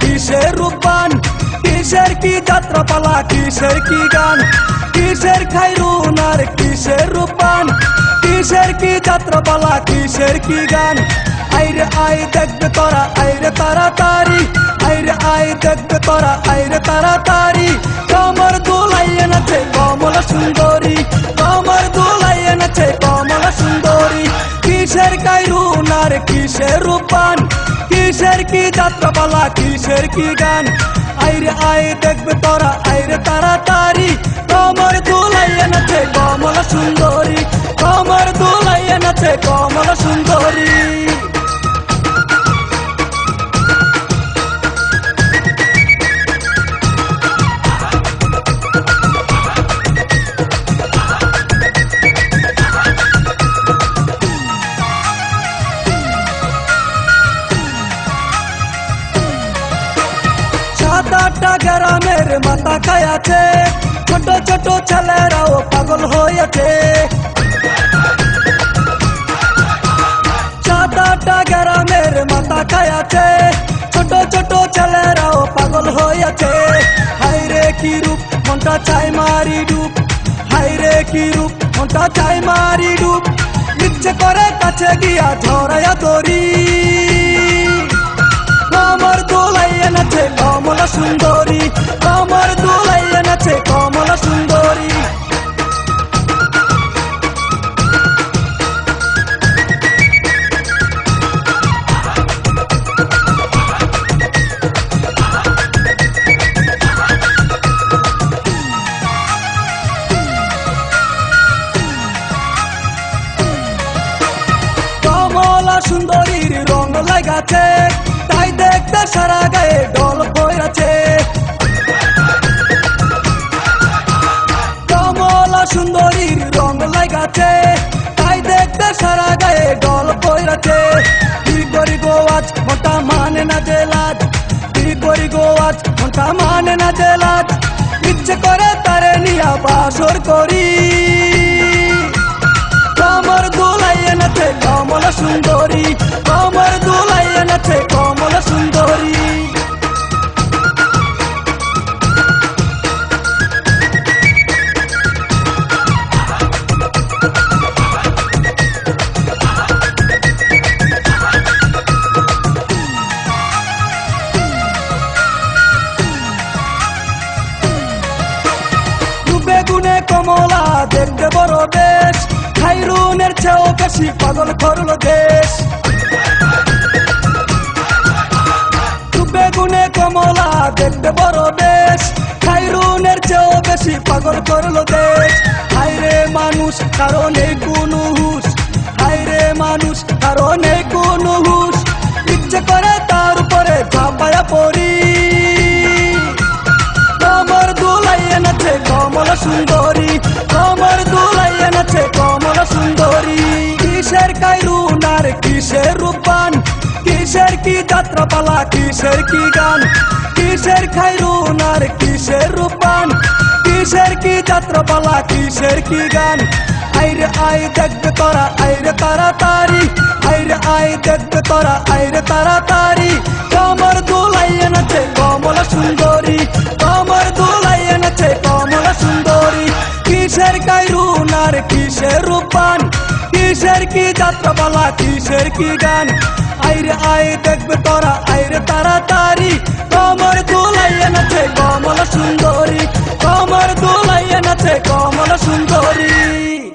কিসের রূপবান? কিসের কি যাত্রাপালা? কিসের কি গান? কিসের খাইরুন আর কিসের রূপবান? কিসের কি যাত্রাপালা? কিসের কি গান? আইরে আই দেখবে তোরা, আইরে তাড়াতাড়ি। আইরে আই দেখবে তোরা, আইরে তাড়াতাড়ি। কমর দোলাইয়ে নাচে কমলা সুন্দরী। কমর দোলাইয়ে নাচে কমলা সুন্দরী। কিসের কাইরু কিসের রূপান? কিসের কি যাত্রাপালা? কিসের কি গান? আইরে আয়, দেখবে তোরা, আইরে তাড়াতাড়ি। কমর দুলাইয়া নাচে কমলা সুন্দরী। কমর দুলাইয়া নাচে কমলা সুন্দরী। আটটা গ্রামের মাথা খায়াছে। ছোট ছোট ছেলেরাও পাগল হয়েছে। আটটা গ্রামের মাথা খায়াছে। ছোট ছোট ছেলেরাও পাগল হয়েছে। হাইরে কি রূপ, মনটা চাই মারি ডুব। হাইরে কি রূপ, মনটা চাই মারি ডুব। ইচ্ছে করে কাছে গিয়া ঝরাইয়া দড়ি কমর নাচে কমলা সুন্দরী কমর দোলাইয়ে নাচে কমলা সুন্দরী। সুন্দরীর রং লাগাছে তাই সারা গায়ে ডল পড়াছে কমলা সুন্দরীর রং লাগাছে তাই দেখতে সারা গায়ে ডল পড়াছে কি করি গোয়াজ মোটা মানে না লাজ কি করি গোয়াজ মোটা মানে না যে ইচ্ছে করে তারে নিয়া বাসর করি। দেখতে বড় বেশ খাইরুনের চেয়েও বেশি পাগল করল দেশ। ডুবে গুনে কমলা দেখতে বড় বেশ খাইরুনের চেয়েও বেশি পাগল করল দেশ। হাইরে মানুষ কারণ এই কোনো সুন্দরী কমর দুলাইয়ে নাচে কমলা সুন্দরী। কিসের কাইরুন আর কিসের রূপান? কিসের কি যাত্রাপালা, কিসের কি গান? কিসের খাইরুন আর কিসের রূপান? কিসের কি যাত্রাপালা, কিসের কি গান? আইরে আই দেখবে তোরা, আইরে তাড়াতাড়ি আইরে আই দেখবে তোরা, আইরে তাড়াতাড়ি কমর দুলাইয়ে নাচে কমলা সুন্দরী। কিসের রূপান? কিসের কি যাত্রা পালা কিসের কি গান? আইরে, আয়, দেখবে তোরা, আইরে তাড়াতাড়ি। কমর দোলাইয়া নাচে কমল সুন্দরী। কমর দোলাইয়া নাচে কমল সুন্দরী।